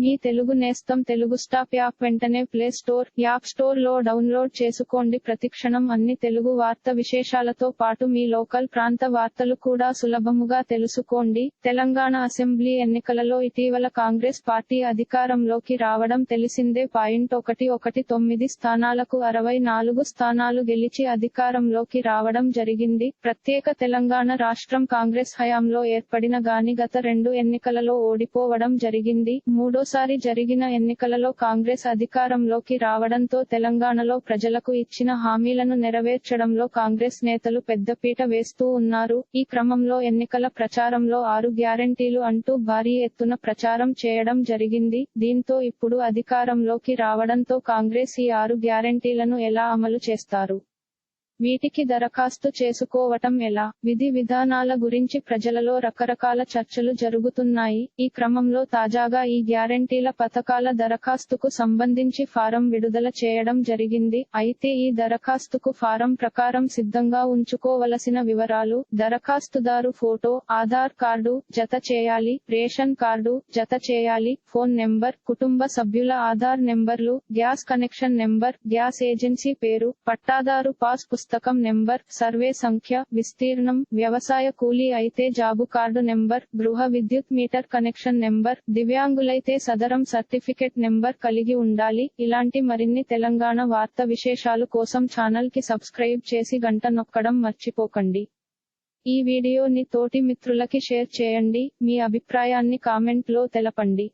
మీ తెలుగు నేస్తం Telugu stop app వెంటనే play store app స్టోర్లో డౌన్లోడ్ చేసుకోండి. ప్రతిక్షణం అన్ని తెలుగు వార్త విశేషాలతో పాటు మీ లోకల్ ప్రాంత వార్తలు కూడా సులభముగా తెలుసుకోండి. తెలంగాణ అసెంబ్లీ ఎన్నికలలో ఇటీవల కాంగ్రెస్ పార్టీ అధికారంలోకి రావడం తెలిసిందే. పాయింట్ ఒకటి ఒకటి తొమ్మిది స్థానాలకు అరవై నాలుగు స్థానాలు గెలిచి అధికారంలోకి రావడం జరిగింది. ప్రత్యేక తెలంగాణ రాష్ట్రం కాంగ్రెస్ హయాంలో ఏర్పడిన గాని గత రెండు ఎన్నికలలో ఓడిపోవడం జరిగింది. మూడో మూడోసారి జరిగిన ఎన్నికలలో కాంగ్రెస్ అధికారంలోకి రావడంతో తెలంగాణలో ప్రజలకు ఇచ్చిన హామీలను నెరవేర్చడంలో కాంగ్రెస్ నేతలు పెద్దపీట వేస్తూ ఉన్నారు. ఈ క్రమంలో ఎన్నికల ప్రచారంలో ఆరు గ్యారంటీలు అంటూ భారీ ఎత్తున ప్రచారం చేయడం జరిగింది. దీంతో ఇప్పుడు అధికారంలోకి రావడంతో కాంగ్రెస్ ఈ ఆరు గ్యారంటీలను ఎలా అమలు చేస్తారు? వీటికి దరఖాస్తు చేసుకోవటం ఎలా? విధి విధానాల గురించి ప్రజలలో రకరకాల చర్చలు జరుగుతున్నాయి. ఈ క్రమంలో తాజాగా ఈ గ్యారంటీల పథకాల దరఖాస్తుకు సంబంధించి ఫారం విడుదల చేయడం జరిగింది. అయితే ఈ దరఖాస్తుకు ఫారం ప్రకారం సిద్ధంగా ఉంచుకోవలసిన వివరాలు దరఖాస్తుదారు ఫోటో ఆధార్ కార్డు జత చేయాలి రేషన్ కార్డు జత చేయాలి ఫోన్ నెంబర్ కుటుంబ సభ్యుల ఆధార్ నెంబర్లు gas connection number gas agency పేరు పట్టాదారు పాస్ పుస్తకం నెంబర్ సర్వే సంఖ్య విస్తీర్ణం వ్యవసాయ కూలీ అయితే జాబు కార్డు నెంబర్ గృహ విద్యుత్ మీటర్ కనెక్షన్ నెంబర్ దివ్యాంగులైతే సదరం సర్టిఫికెట్ నెంబర్ కలిగి ఉండాలి. ఇలాంటి మరిన్ని తెలంగాణ వార్త విశేషాలు కోసం ఛానల్కి సబ్స్క్రైబ్ చేసి గంట నొక్కడం మర్చిపోకండి. ఈ వీడియోని తోటి మిత్రులకి షేర్ చేయండి. మీ అభిప్రాయాన్ని కామెంట్లో తెలపండి.